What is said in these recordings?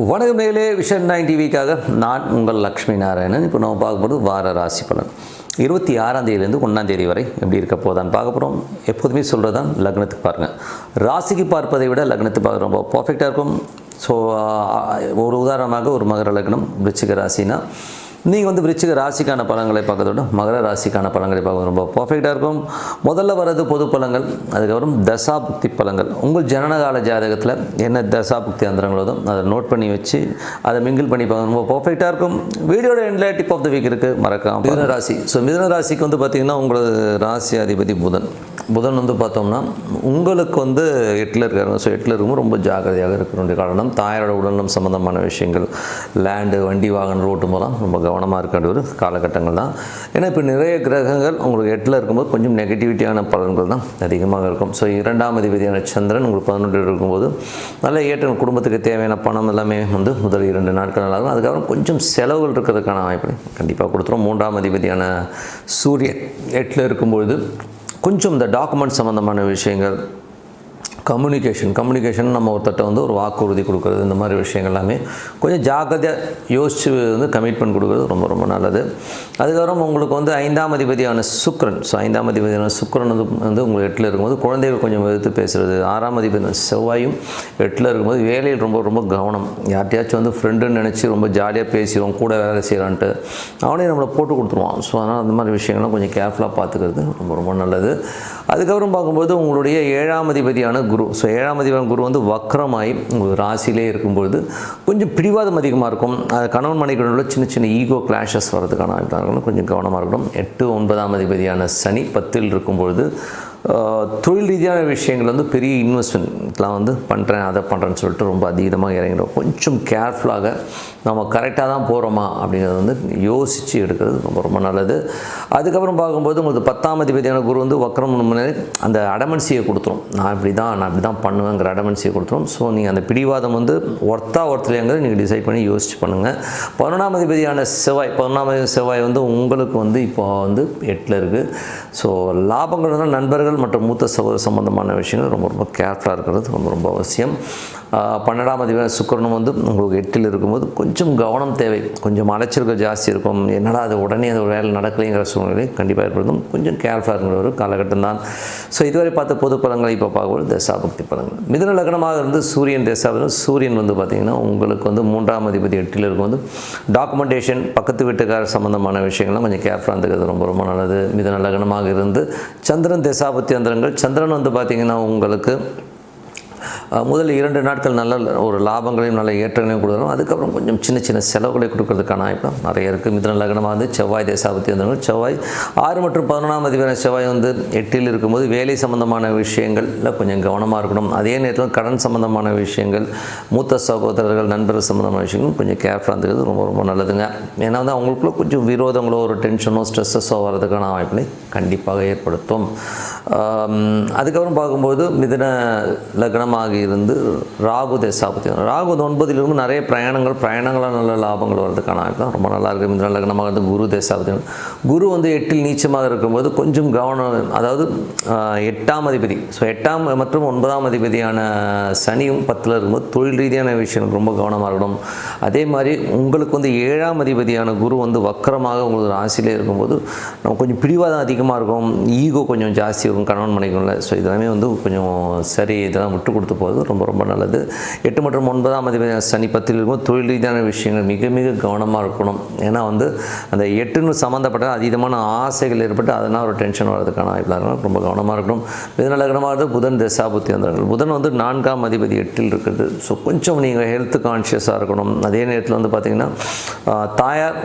வணக்கம் நேர்களே vision nine டிவிக்காக நான் உங்கள் லக்ஷ்மி நாராயணன். இப்போ நம்ம பார்க்கும்போது வார ராசி பலன். இருபத்தி ஆறாம் தேதியிலேருந்து ஒன்றாம் தேதி வரை எப்படி இருக்க போதான்னு பார்க்க போகிறோம் எப்போதுமே சொல்கிறது தான் லக்னத்துக்கு பாருங்கள் ராசிக்கு பார்ப்பதை விட லக்னத்துக்கு பார்க்க ரொம்ப பர்ஃபெக்டாக இருக்கும். ஸோ ஒரு உதாரணமாக ஒரு மகர லக்னம் விருச்சிக ராசினா நீங்கள் வந்து விருச்சிக ராசிக்கான பலன்களை பார்க்கறதோட விட மகர ராசிக்கான பலன்களை பார்க்க ரொம்ப பர்ஃபெக்டாக இருக்கும். முதல்ல வர்றது பொது பழங்கள் அதுக்கப்புறம் தசாபுக்தி பலங்கள் உங்கள் ஜனனகால ஜாதகத்தில் என்ன தசாபுக்தி அந்தரங்களோ அதை நோட் பண்ணி வச்சு அதை மிங்கிள் பண்ணி பார்க்க ரொம்ப பர்ஃபெக்டாக இருக்கும். வீடியோட எண்டில் டிப் ஆஃப் த வீக் இருக்குது மறக்காம மிதன ராசி ஸோ மிதன ராசிக்கு வந்து பார்த்திங்கன்னா உங்களது ராசி அதிபதி புதன். புதன் வந்து பார்த்தோம்னா உங்களுக்கு வந்து எட்டில் இருக்காருங்க ஸோ எட்டில் இருக்கும்போது ரொம்ப ஜாக்கிரதையாக இருக்க வேண்டிய காரணம். தாயாரோட உடல்நலம் சம்மந்தமான விஷயங்கள் லேண்டு வண்டி வாகனம் ரோட்டு மூலம் ரொம்ப கவனமாக இருக்க வேண்டிய ஒரு காலகட்டங்கள் தான். ஏன்னா இப்போ நிறைய கிரகங்கள் உங்களுக்கு எட்டில் இருக்கும்போது கொஞ்சம் நெகட்டிவிட்டியான பலன்கள் தான் அதிகமாக இருக்கும். ஸோ இரண்டாம் அதிபதியான சந்திரன் உங்களுக்கு பதினொன்றில் இருக்கும்போது நல்ல ஏற்றம் குடும்பத்துக்கு தேவையான பணம் எல்லாமே வந்து முதல் இரண்டு நாட்கள் நல்லா இருக்கும் அதுக்கப்புறம் கொஞ்சம் செலவுகள் இருக்கிறதுக்கான வாய்ப்பு கண்டிப்பாக கொடுத்துரும். மூன்றாம் அதிபதியான சூரியன் எட்டில் இருக்கும்பொழுது கொஞ்சம் இந்த டாக்குமெண்ட் சம்மந்தமான விஷயங்கள் கம்யூனிகேஷன் கம்யூனிகேஷன் நம்ம ஒருத்தட்ட வந்து ஒரு வாக்குறுதி கொடுக்குறது இந்த மாதிரி விஷயங்கள் எல்லாமே கொஞ்சம் ஜாக்கிரதையாக யோசித்து வந்து கமிட்மெண்ட் கொடுக்குறது ரொம்ப ரொம்ப நல்லது. அதுக்கப்புறம் உங்களுக்கு வந்து ஐந்தாம் அதிபதியான சுக்ரன் ஸோ ஐந்தாம் அதிபதியான சுக்ரன் வந்து வந்து உங்களுக்கு எட்டில் இருக்கும்போது குழந்தைகள் கொஞ்சம் எதிர்த்து பேசுகிறது ஆறாம் அதிபதியான செவ்வாயும் எட்டில் இருக்கும்போது வேலையில் ரொம்ப ரொம்ப கவனம். யார்ட்டையாச்சும் வந்து ஃப்ரெண்டுன்னு நினச்சி ரொம்ப ஜாலியாக பேசிடுவோம் கூட வேலை செய்கிறான்ட்டு அவனே நம்மளை போட்டு கொடுத்துருவான். ஸோ அதனால் அந்த மாதிரி விஷயங்கள்லாம் கொஞ்சம் கேர்ஃபுல்லாக பார்த்துக்கிறது ரொம்ப ரொம்ப நல்லது. அதுக்கப்புறம் பார்க்கும்போது உங்களுடைய ஏழாம் அதிபதியான குரு. ஸோ ஏழாம் அதிபதியான குரு வந்து வக்ரமாகி உங்கள் ராசியிலே இருக்கும்பொழுது கொஞ்சம் பிடிவாதம் அதிகமாக இருக்கும். அது கணவன் மனைவிகளுள்ள சின்ன சின்ன ஈகோ கிளாஷஸ் வர்றதுக்கான இருக்கணும் கொஞ்சம் கவனமாக இருக்கணும். எட்டு ஒன்பதாம் அதிபதியான சனி பத்தில் இருக்கும்பொழுது தொழில் ரீதியான விஷயங்கள் வந்து பெரிய இன்வெஸ்ட்மெண்ட்லாம் வந்து பண்ணுறேன் அதை பண்ணுறேன்னு சொல்லிட்டு ரொம்ப அதிகமாக இறங்கிடும் கொஞ்சம் கேர்ஃபுல்லாக நம்ம கரெக்டாக தான் போகிறோமா அப்படிங்கிறத வந்து யோசித்து எடுக்கிறது ரொம்ப ரொம்ப நல்லது. அதுக்கப்புறம் பார்க்கும்போது உங்களுக்கு பத்தாம் அதிபதியான குரு வந்து வக்ரம் முன்னாடி அந்த அடமன்சியை கொடுத்துரும். நான் இப்படி தான் நான் இப்படி தான் பண்ணுவேங்கிற அடமன்சியை கொடுத்துரும். ஸோ நீங்கள் அந்த பிடிவாதம் வந்து ஒர்த்தா ஒருத்தலைங்கிறது நீங்கள் டிசைட் பண்ணி யோசிச்சு பண்ணுங்கள் பதினொன்றாம் அதிபதியான செவ்வாய் பதினொன்றாம் செவ்வாய் வந்து உங்களுக்கு வந்து இப்போ வந்து எட்டில் இருக்குது ஸோ லாபங்கள் நண்பர்கள் மற்றும் மூத்த சகோதர சம்பந்தமான விஷயங்கள் ரொம்ப ரொம்ப கேர்ஃபுல்லாக இருக்கிறது ரொம்ப ரொம்ப அவசியம். பன்னெண்டாம் அதிபர் சுக்கரனும் வந்து உங்களுக்கு எட்டில் இருக்கும்போது கொஞ்சம் கவனம் தேவை. கொஞ்சம் அலைச்சல்கள் ஜாஸ்தி இருக்கும். என்னடா அது உடனே அது வேலை நடக்கலைங்கிற சூழ்நிலை கண்டிப்பாக ஏற்படுத்தும். கொஞ்சம் கேர்ஃபுல்லாக இருக்கிற ஒரு காலகட்டம் தான். ஸோ இதுவரை பார்த்த பொது பலன்களை இப்போ பார்க்கும்போது தசாபக்தி பலன்கள். மிதன லக்னமாக இருந்து சூரியன் தசாபதம் சூரியன் வந்து பார்த்திங்கன்னா உங்களுக்கு வந்து மூன்றாம் அதிபதி எட்டில் இருக்கும்போது டாக்குமெண்டேஷன் பக்கத்து வீட்டுக்கார சம்மந்தமான விஷயங்கள்லாம் கொஞ்சம் கேர்ஃபுல்லாக இருந்துக்கிறது ரொம்ப ரொம்ப நல்லது. மிதன லக்னமாக இருந்து சந்திரன் தசாபத்தி அந்தரங்கள் சந்திரன் வந்து பார்த்திங்கன்னா உங்களுக்கு முதல் இரண்டு நாட்கள் நல்ல ஒரு லாபங்களையும் நல்ல ஏற்றங்களையும் கொடுக்குறோம் அதுக்கப்புறம் கொஞ்சம் சின்ன சின்ன செலவுகளை கொடுக்கறதுக்கான வாய்ப்பு நிறைய இருக்குது மிதன லக்னமாக வந்து செவ்வாய் தேசாபத்தி வந்தவங்க செவ்வாய் ஆறு மற்றும் பதினொன்றாம் அதிபரான செவ்வாய் வந்து எட்டில் இருக்கும்போது வேலை சம்பந்தமான விஷயங்களில் கொஞ்சம் கவனமாக இருக்கணும். அதே நேரத்தில் கடன் சம்பந்தமான விஷயங்கள் மூத்த சகோதரர்கள் நண்பர்கள் சம்பந்தமான விஷயங்கள் கொஞ்சம் கேர்ஃபுல்லாக இருந்துக்கிறது ரொம்ப ரொம்ப நல்லதுங்க. ஏன்னா வந்து அவங்களுக்குள்ள கொஞ்சம் விரோதங்களோ ஒரு டென்ஷனோ ஸ்ட்ரெஸ்ஸஸோ வர்றதுக்கான வாய்ப்பினை கண்டிப்பாக ஏற்படுத்தும். அதுக்கப்புறம் பார்க்கும்போது மிதன லக்னமாக இருந்து ராகு தசாபதி ராகு வந்து ஒன்பதிலிருந்து நிறைய பிரயாணங்கள் பிரயாணங்களாக நல்ல லாபங்கள் வர்றதுக்கான தான். ரொம்ப நல்லா இருக்குது மிதன லக்னமாக இருந்து குரு தசாபத்தி குரு வந்து எட்டில் நீச்சமாக இருக்கும்போது கொஞ்சம் கவனம் அதாவது எட்டாம் அதிபதி. ஸோ எட்டாம் மற்றும் ஒன்பதாம் அதிபதியான சனியும் பத்தில் இருக்கும்போது தொழில் ரீதியான விஷயங்கள் ரொம்ப கவனமாக இருக்கணும். அதே மாதிரி உங்களுக்கு வந்து ஏழாம் அதிபதியான குரு வந்து வக்கரமாக உங்களுக்கு ராசியிலே இருக்கும்போது நம்ம கொஞ்சம் பிடிவாதம் அதிகமாக இருக்கும். ஈகோ கொஞ்சம் ஜாஸ்தி இருக்கும் கணவன் மனைவிகளில். ஸோ இதெல்லாமே வந்து கொஞ்சம் சரி இதெல்லாம் விட்டு கொடுத்து போகிறது ரொம்ப ரொம்ப நல்லது. எட்டு மற்றும் ஒன்பதாம் அதிபதி சனி பத்தில் இருக்கும் தொழில் ரீதியான விஷயங்கள் மிக மிக கவனமாக இருக்கணும். ஏன்னா வந்து அந்த எட்டுன்னு சம்மந்தப்பட்ட அதீதமான ஆசைகள் ஏற்பட்டு அதனால் ஒரு டென்ஷன் வர்றதுக்கான வாய்ப்பு இருக்கணும் ரொம்ப கவனமாக இருக்கணும். இதனால் கவனமாக புதன் தசாபுத்தி வந்தார்கள் புதன் வந்து நான்காம் அதிபதி எட்டில் இருக்குது ஸோ கொஞ்சம் நீங்கள் ஹெல்த் கான்ஷியஸாக இருக்கணும். அதே நேரத்தில் வந்து பார்த்திங்கன்னா தாயார்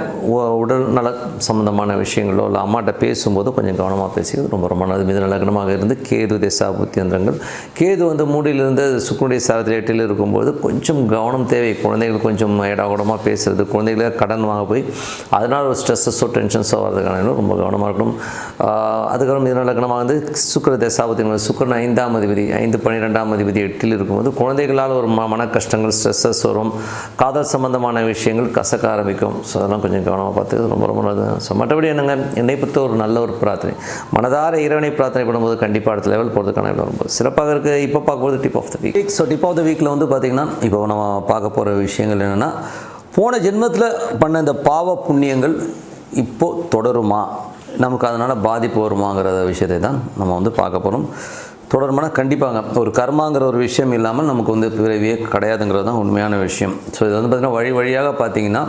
உடல் நல சம்மந்தமான விஷயங்களோ இல்லை அம்மாட்ட பேசும்போது கொஞ்சம் கவனமாக பேசிக்கிறது ரொம்ப ரொம்ப நல்லது. மிதன இருந்து கேது தசாபுத்தி புத்தியந்திரங்கள் கேது வந்து மூடியில் மூடியிலிருந்து சுக்குனுடைய சாரத்தில் எட்டில் இருக்கும்போது கொஞ்சம் கவனம் தேவை. குழந்தைகள் கொஞ்சம் இடகுடமாக பேசுகிறது குழந்தைகளை கடன் வாங்க போய் அதனால் ஒரு ஸ்ட்ரெஸ்ஸஸோ டென்ஷன்ஸோ வர்றதுக்கான ரொம்ப கவனமாக இருக்கணும். அதுக்கப்புறம் இதனால் லக்னமாக வந்து சுக்கர தசாபத்தி சுக்கரன் ஐந்தாம் அதிபதி ஐந்து பன்னிரெண்டாம் அதிபதி எட்டில் இருக்கும்போது குழந்தைகளால் ஒரு ம மன கஷ்டங்கள் ஸ்ட்ரெஸ்ஸஸ் வரும். காதல் சம்பந்தமான விஷயங்கள் கசக்க ஆரம்பிக்கும். ஸோ அதெல்லாம் கொஞ்சம் கவனமாக பார்த்து ரொம்ப ரொம்ப நல்லது. ஸோ மற்றபடி என்னங்க? என்னை பொறுத்த ஒரு நல்ல ஒரு பிரார்த்தனை. மனதார இறைவனை பிரார்த்தனை பண்ணும்போது கண்டிப்பாக அடுத்த லெவல் போகிறதுக்கான ரொம்ப சிறப்பாக இருக்குது இப்போ பார்க்கும்போது tip tip of the week so tip of the வீக்கில் வந்து பார்த்திங்கன்னா இப்போ நம்ம பார்க்க போகிற விஷயங்கள் என்னென்னா போன ஜென்மத்தில் பண்ண இந்த பாவ புண்ணியங்கள் இப்போது தொடருமா? நமக்கு அதனால் பாதிப்பு வருமாங்கிற விஷயத்தை தான் நம்ம வந்து பார்க்க போகிறோம் தொடருமானா கண்டிப்பாங்க. ஒரு கர்மாங்கிற ஒரு விஷயம் இல்லாமல் நமக்கு வந்து பிறவியே கிடையாதுங்கிறது தான் உண்மையான விஷயம். ஸோ இது வந்து பார்த்திங்கன்னா வழி வழியாக பார்த்தீங்கன்னா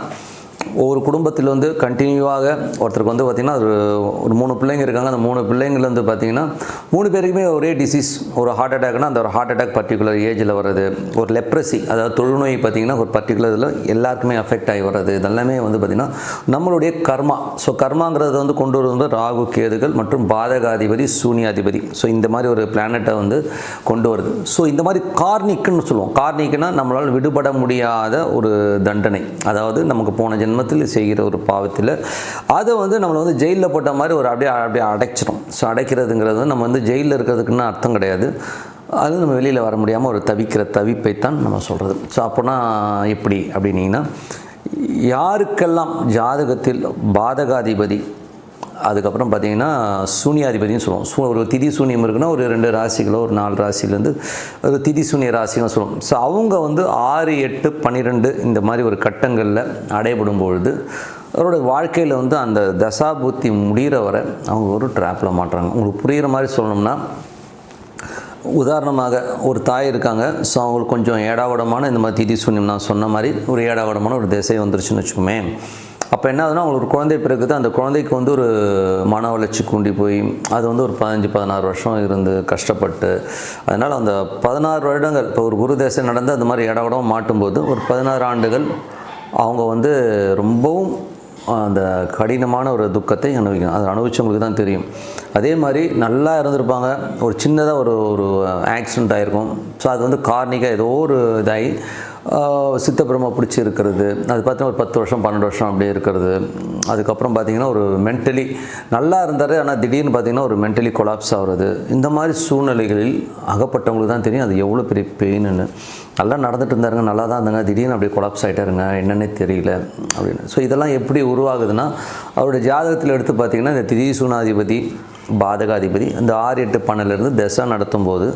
ஒவ்வொரு குடும்பத்தில் வந்து கண்டினியூவாக ஒருத்தருக்கு வந்து பார்த்திங்கன்னா ஒரு ஒரு மூணு பிள்ளைங்க இருக்காங்க. அந்த மூணு பிள்ளைங்கள் வந்து பார்த்திங்கன்னா மூணு பேருக்குமே ஒரே டிசீஸ் ஒரு ஹார்ட் அட்டாக்னா அந்த ஒரு ஹார்ட் அட்டாக் பர்டிகுலர் ஏஜில் வர்றது ஒரு லெப்ரசி அதாவது தொழுநோய் பார்த்திங்கன்னா ஒரு பர்டிகுலர் இதில் எல்லாருக்குமே அஃபெக்ட் ஆகி வர்றது. இதெல்லாமே வந்து பார்த்திங்கன்னா நம்மளுடைய கர்மா. ஸோ கர்மாங்கிறத வந்து கொண்டு வருவது ராகு கேதுகள் மற்றும் பாதகாதிபதி சூனியாதிபதி. ஸோ இந்த மாதிரி ஒரு பிளானட்டை வந்து கொண்டு வருது. ஸோ இந்த மாதிரி கார்னிக்குன்னு சொல்லுவோம். கார்னிக்குன்னா நம்மளால் விடுபட முடியாத ஒரு தண்டனை. அதாவது நமக்கு போன ஜென்மத்தில் செய்கிற ஒரு பாவத்தில் அதை வந்து நம்மளை வந்து ஜெயிலில் போட்ட மாதிரி ஒரு அப்படியே அப்படியே அடைச்சிடும் ஸோ அடைக்கிறதுங்கிறது நம்ம வந்து ஜெயிலில் இருக்கிறதுக்குன்னு அர்த்தம் கிடையாது. அது நம்ம வெளியில் வர முடியாமல் ஒரு தவிக்கிற தவிப்பை தான் நம்ம சொல்கிறது ஸோ அப்போனா எப்படி அப்படின்னீங்கன்னா யாருக்கெல்லாம் ஜாதகத்தில் பாதகாதிபதி அதுக்கப்புறம் பார்த்தீங்கன்னா சூனியாதிபதினு சொல்லுவோம். சூ ஒரு திதி சூனியம் இருக்குன்னா ஒரு ரெண்டு ராசிகளோ ஒரு நாலு ராசிலேருந்து ஒரு திதி சூனிய ராசின்னு சொல்லுவோம். ஸோ அவங்க வந்து ஆறு எட்டு பன்னிரெண்டு இந்த மாதிரி ஒரு கட்டங்களில் அடைபடும் பொழுது அவரோட வாழ்க்கையில் வந்து அந்த தசாபுத்தி முடிகிற வரை அவங்க ஒரு ட்ராப்பில் மாட்டுறாங்க. உங்களுக்கு புரிகிற மாதிரி சொல்லணும்னா உதாரணமாக ஒரு தாய் இருக்காங்க. ஸோ அவங்களுக்கு கொஞ்சம் ஏடாவடமான இந்த மாதிரி திதி சூன்யம் நான் சொன்ன மாதிரி ஒரு ஏடாவடமான ஒரு திசை வந்துருச்சுன்னு வச்சுக்கோமே. அப்போ என்ன ஆகுதுன்னா அவங்களுக்கு ஒரு குழந்தை பிறகுது அந்த குழந்தைக்கு வந்து ஒரு மன வளர்ச்சி கூண்டி போய் அது வந்து ஒரு பதினஞ்சு பதினாறு வருஷம் இருந்து கஷ்டப்பட்டு அதனால் அந்த பதினாறு வருடங்கள் இப்போ ஒரு குரு தேசம் நடந்து அந்த மாதிரி இடவடம் மாட்டும்போது ஒரு பதினாறு ஆண்டுகள் அவங்க வந்து ரொம்பவும் அந்த கடினமான ஒரு துக்கத்தை அனுபவிக்கணும் அதை அனுபவிச்சவங்களுக்கு தான் தெரியும். அதே மாதிரி நல்லா இருந்திருப்பாங்க. ஒரு சின்னதாக ஒரு ஒரு ஆக்சிடெண்ட் ஆகிருக்கும் ஸோ அது வந்து கார்னிக்காக ஏதோ ஒரு இதாகி சித்தப்பிரம பிடிச்சி இருக்கிறது அது பார்த்தீங்கன்னா ஒரு பத்து வருஷம் பன்னெண்டு வருஷம் அப்படியே இருக்கிறது. அதுக்கப்புறம் பார்த்திங்கன்னா ஒரு மென்டலி நல்லா இருந்தார் ஆனால் திடீர்னு பார்த்திங்கன்னா ஒரு மென்டலி கொலாப்ஸ் ஆகிறது. இந்த மாதிரி சூழ்நிலைகளில் அகப்பட்டவங்களுக்கு தான் தெரியும் அது எவ்வளோ பெரிய பெயின்னு நல்லா நடந்துட்டு இருந்தாருங்க நல்லா தான் இருந்தாங்க. திடீர்னு அப்படியே கொலாப்ஸ் ஆகிட்டாருங்க என்னன்னே தெரியல அப்படின்னு. ஸோ இதெல்லாம் எப்படி உருவாகுதுன்னா அவருடைய ஜாதகத்தில் எடுத்து பார்த்திங்கன்னா இந்த திதி சூனாதிபதி பாதகாதிபதி. அந்த ஆறு எட்டு பன்னெண்டுலேருந்து தசை நடத்தும் போது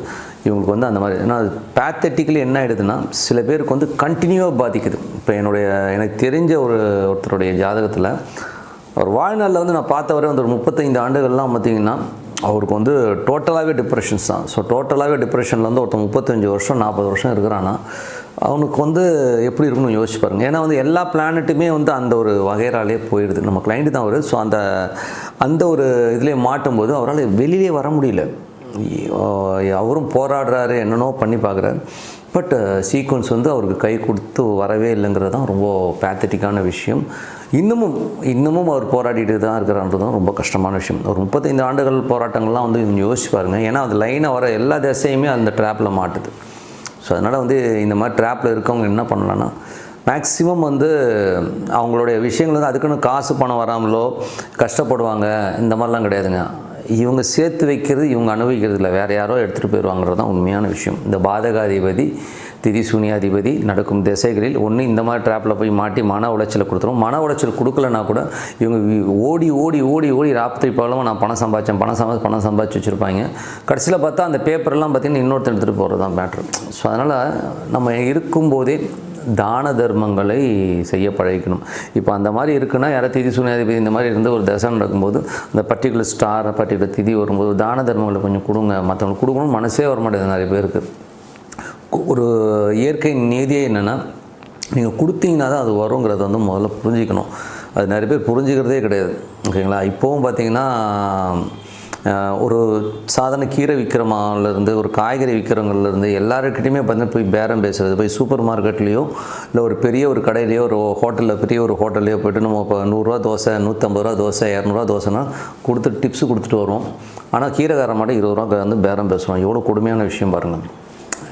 இவங்களுக்கு வந்து அந்த மாதிரி ஏன்னா பேத்தட்டிக்கலி என்ன ஆகிடுதுன்னா சில பேருக்கு வந்து கண்டினியூவாக பாதிக்குது. இப்போ என்னுடைய எனக்கு தெரிஞ்ச ஒரு ஒருத்தருடைய ஜாதகத்தில் அவர் வாழ்நாளில் வந்து நான் பார்த்தவரை வந்து ஒரு முப்பத்தைந்து ஆண்டுகள்லாம் பார்த்திங்கன்னா அவருக்கு வந்து டோட்டலாகவே டிப்ரெஷன்ஸ் தான். ஸோ டோட்டலாகவே டிப்ரெஷனில் வந்து ஒருத்தர் முப்பத்தஞ்சு வருஷம் நாற்பது வருஷம் இருக்கிறான்னா அவனுக்கு வந்து எப்படி இருக்கும்னு யோசிச்சு பாருங்கள் ஏன்னா வந்து எல்லா பிளானட்டுமே வந்து அந்த ஒரு வகைராலே போயிடுது. நம்ம கிளைண்ட்டு தான் வருது ஸோ அந்த அந்த ஒரு இதிலே மாட்டும்போது அவரால் வெளியிலே வர முடியல. அவரும் போராடுறாரு என்னென்னோ பண்ணி பார்க்குறாரு. பட் சீக்வன்ஸ் வந்து அவருக்கு கை கொடுத்து வரவே இல்லைங்கிறது தான் ரொம்ப பேத்தட்டிக்கான விஷயம். இன்னமும் இன்னமும் அவர் போராடிட்டு தான் இருக்கிறான்றது தான் ரொம்ப கஷ்டமான விஷயம். ஒரு முப்பத்தைந்து ஆண்டுகள் போராட்டங்கள்லாம் வந்து யோசிச்சு பாருங்கள் ஏன்னா அது லைனாக வர எல்லா திசையுமே அந்த ட்ராப்பில் மாட்டுது. ஸோ அதனால் வந்து இந்த மாதிரி ட்ராப்பில் இருக்கவங்க என்ன பண்ணலான்னா மேக்ஸிமம் வந்து அவங்களுடைய விஷயங்கள் வந்து அதுக்குன்னு காசு பணம் வராமலோ கஷ்டப்படுவாங்க. இந்த மாதிரிலாம் கிடையாதுங்க. இவங்க சேர்த்து வைக்கிறது இவங்க அனுபவிக்கிறது இல்லை வேறு யாரோ எடுத்துகிட்டு போயிடுவாங்கிறது தான் உண்மையான விஷயம். இந்த பாதகாதிபதி திதி சூனியாதிபதி நடக்கும் திசைகளில் ஒன்று இந்த மாதிரி ட்ராப்பில் போய் மாட்டி மன உளைச்சலை கொடுத்துரும். மன உளைச்சல் கொடுக்கலனா கூட இவங்க ஓடி ஓடி ஓடி ஓடி ராத்திரி போலவும் நான் பணம் சம்பாதிச்சேன் பணம் சம்பாதி பணம் சம்பாதிச்சு வச்சுருப்பாங்க. கடைசியில் பார்த்தா அந்த பேப்பர்லாம் பார்த்தீங்கன்னா இன்னொருத்தர் எடுத்துகிட்டு போகிறது தான் மேட்ரு ஸோ அதனால் நம்ம இருக்கும்போதே தான தர்மங்களை செய்ய பழகிக்கணும். இப்போ அந்த மாதிரி இருக்குன்னா யாராவது திதி சூனியாதிபதி இந்த மாதிரி இருந்து ஒரு தசை நடக்கும்போது அந்த பர்டிகுலர் ஸ்டார் பர்டிகுலர் திதி வரும்போது தான தர்மங்களை கொஞ்சம் கொடுங்க. மற்றவங்களுக்கு கொடுக்கணும் மனசே வர மாட்டேங்குது நிறைய பேருக்கு. ஒரு இயற்கை நீதியே என்னென்னா நீங்கள் கொடுத்தீங்கன்னா தான் அது வருங்கிறத வந்து முதல்ல புரிஞ்சிக்கணும். அது நிறைய பேர் புரிஞ்சுக்கிறதே கிடையாது. ஓகேங்களா? இப்போவும் பார்த்தீங்கன்னா ஒரு சாதாரண கீரை விற்கிறமாலேருந்து ஒரு காய்கறி விற்கிறவங்கலேருந்து எல்லாருக்கிட்டையுமே பார்த்தீங்கன்னா போய் பேரம் பேசுறது. போய் சூப்பர் மார்க்கெட்லேயோ இல்லை ஒரு பெரிய ஒரு கடையிலையோ ஒரு ஹோட்டலில் பெரிய ஒரு ஹோட்டல்லையோ போய்ட்டு நம்ம இப்போ நூறுரூவா தோசை நூற்றம்பது ரூபா தோசை இரநூறுவா தோசைனா கொடுத்து டிப்ஸ் கொடுத்துட்டு வருவோம். ஆனால் கீரைக்காரன் மட்டும் இருபது ரூபா வந்து பேரம் பேசுவோம் எவ்வளோ கொடுமையான விஷயம் பாருங்கள்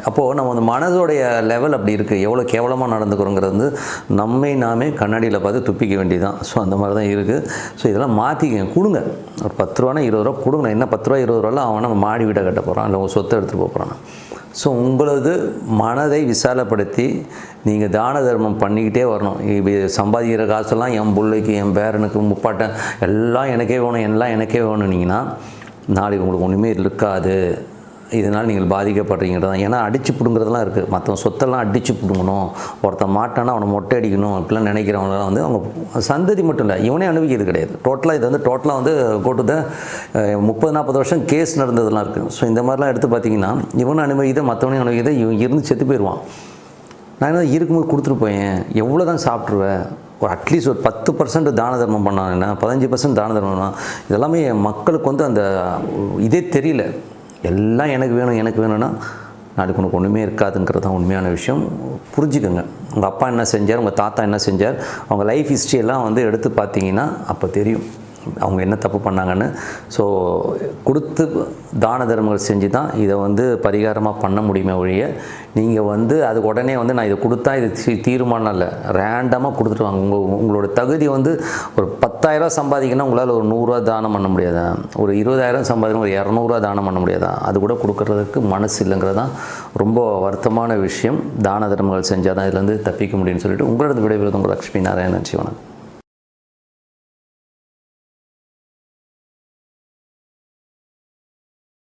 அப்போது நம்ம அந்த மனதோடைய லெவல் அப்படி இருக்குது எவ்வளோ கேவலமாக நடந்துக்கிறோங்கிறது வந்து நம்மை நாமே கண்ணாடியில் பார்த்து துப்பிக்க வேண்டியதுதான். ஸோ அந்த மாதிரி தான் இருக்குது ஸோ இதெல்லாம் மாற்றிக்கங்க கொடுங்க. ஒரு பத்து ரூபானா இருபது ரூபா கொடுங்க. என்ன பத்து ரூபா இருபது ரூபாலாம் அவன் நம்ம மாடி வீடை கட்ட போகிறான் இல்லை உங்கள் சொத்தை எடுத்துகிட்டு போகிறான் ஸோ உங்களது மனதை விசாலப்படுத்தி நீங்கள் தான தர்மம் பண்ணிக்கிட்டே வரணும். இப்போ சம்பாதிக்கிற காசெல்லாம் என் பிள்ளைக்கு என் பேரனுக்கு முப்பாட்டன் எல்லாம் எனக்கே வேணும். எல்லாம் எனக்கே வேணும்னீங்கன்னா நாளைக்கு உங்களுக்கு ஒன்றுமே இருக்காது. இதனால் நீங்கள் பாதிக்கப்படுறீங்கிறது தான். ஏன்னா அடிச்சு பிடுங்கிறதுலாம் இருக்குது மற்றவங்க சொத்தெல்லாம் அடித்து பிடுங்கணும். ஒருத்தன் மாட்டானா அவனை மொட்டை அடிக்கணும். இப்படிலாம் நினைக்கிறவங்களாம் வந்து அவங்க சந்ததி மட்டும் இல்லை இவனே அனுபவிக்கிறது கிடையாது. டோட்டலாக இது வந்து டோட்டலாக வந்து கூட்டத்தை முப்பது நாற்பது வருஷம் கேஸ் நடந்ததெல்லாம் இருக்குது ஸோ இந்த மாதிரிலாம் எடுத்து பார்த்தீங்கன்னா இவனும் அனுபவிக்குது மற்றவனையும் அனுபவிக்கிறது இவன் இருந்து செத்து போயிடுவான் நான் என்ன இருக்கும்போது கொடுத்துட்டு போயேன். எவ்வளோ தான் சாப்பிட்ருவேன் ஒரு அட்லீஸ்ட் ஒரு பத்து பர்சன்ட் தான தர்மம் பண்ணாங்கன்னா பதினஞ்சு பர்சன்ட் தான தர்மம் பண்ணான். இதெல்லாமே மக்களுக்கு வந்து அந்த இதே தெரியல. எல்லாம் எனக்கு வேணும் எனக்கு வேணும்னா நாளைக்கு உனக்கு ஒன்றுமே இருக்காதுங்கிறது தான் உண்மையான விஷயம். புரிஞ்சுக்கோங்க. உங்கள் அப்பா என்ன செஞ்சார் உங்கள் தாத்தா என்ன செஞ்சார் அவங்க லைஃப் ஹிஸ்ட்ரி எல்லாம் வந்து எடுத்து பார்த்தீங்கன்னா அப்போ தெரியும். அவங்க என்ன தப்பு பண்ணாங்கன்னு. ஸோ கொடுத்து தான தர்மங்கள் செஞ்சு தான் இதை வந்து பரிகாரமாக பண்ண முடியுமே ஒழிய நீங்கள் வந்து அது உடனே வந்து நான் இதை கொடுத்தா இது தீ- தீர்மானம் இல்லை. ரேண்டமாக கொடுத்துருவாங்க உங்கள் உங்களோட தகுதி வந்து ஒரு பத்தாயிரரூவா சம்பாதிக்கணும் உங்களால் ஒரு நூறுரூவா தானம் பண்ண முடியாதா? ஒரு இருபதாயிரம் சம்பாதிக்கணும் ஒரு இரநூறுவா தானம் பண்ண முடியாதா? அது கூட கொடுக்கறதுக்கு மனசு இல்லைங்கிறது தான் ரொம்ப வருத்தமான விஷயம். தான தர்மங்கள் செஞ்சால் தான் இதுலேருந்து தப்பிக்க முடியும்னு சொல்லிட்டு உங்களோட விடைபெறுவது உங்கள் லக்ஷ்மி நாராயணன் சிவனன்